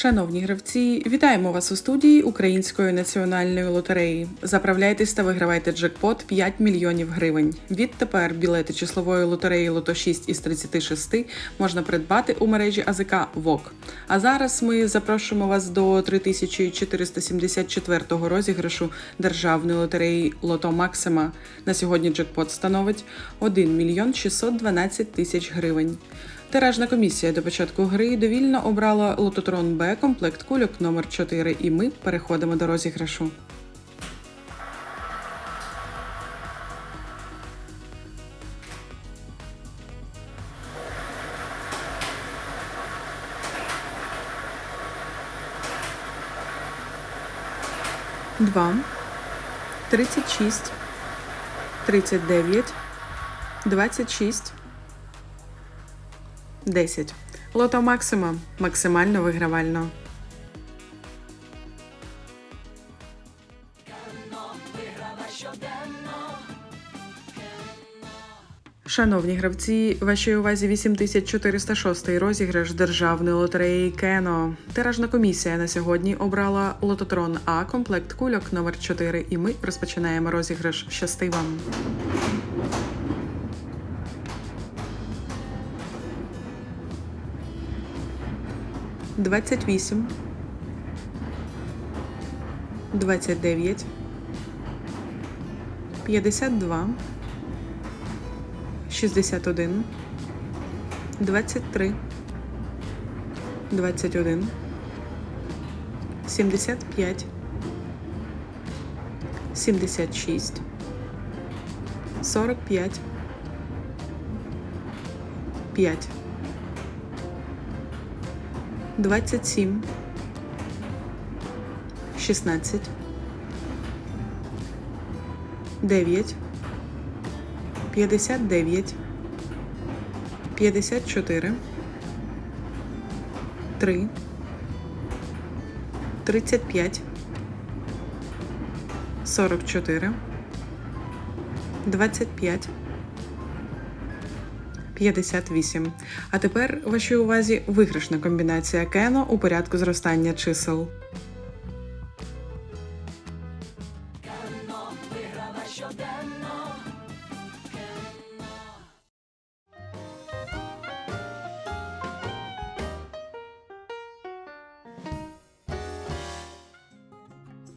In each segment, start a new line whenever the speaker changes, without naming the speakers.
Шановні гравці, вітаємо вас у студії Української національної лотереї. Заправляйтесь та вигравайте джекпот 5 мільйонів гривень. Відтепер білети числової лотереї Лото 6 із 36 можна придбати у мережі АЗК ВОК. А зараз ми запрошуємо вас до 3474 розіграшу державної лотереї Лото Максима. На сьогодні джекпот становить 1 мільйон 612 тисяч гривень. Тиражна комісія до початку гри довільно обрала лототрон Б комплект кульок номер 4 і ми переходимо до розіграшу. Два, тридцять шість, тридцять дев'ять, двадцять шість. 10. Лото Максима. Максимально вигравально. Шановні гравці, вашій увазі 8406 розіграш державної лотереї Кено. Тиражна комісія на сьогодні обрала лототрон А комплект кульок номер 4 і ми розпочинаємо розіграш. Щасти вам! 28, 29, 52, 61, 23, 21, 75, 76, 45, 5. 27, 16, 9, 59, 54, 3, 35, 44, 25, 58. А тепер вашій увазі виграшна комбінація кено у порядку зростання чисел.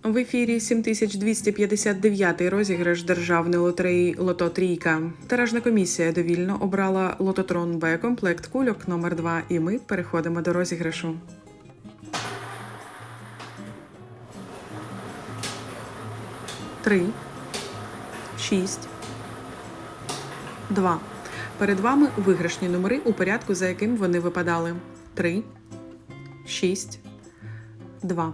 В ефірі 7259 розіграш державної лотереї Лото Трійка. Тиражна комісія довільно обрала лототрон Б комплект кульок номер 2 і ми переходимо до розіграшу. Три, шість, два. Перед вами виграшні номери у порядку, за яким вони випадали. Три, шість, два.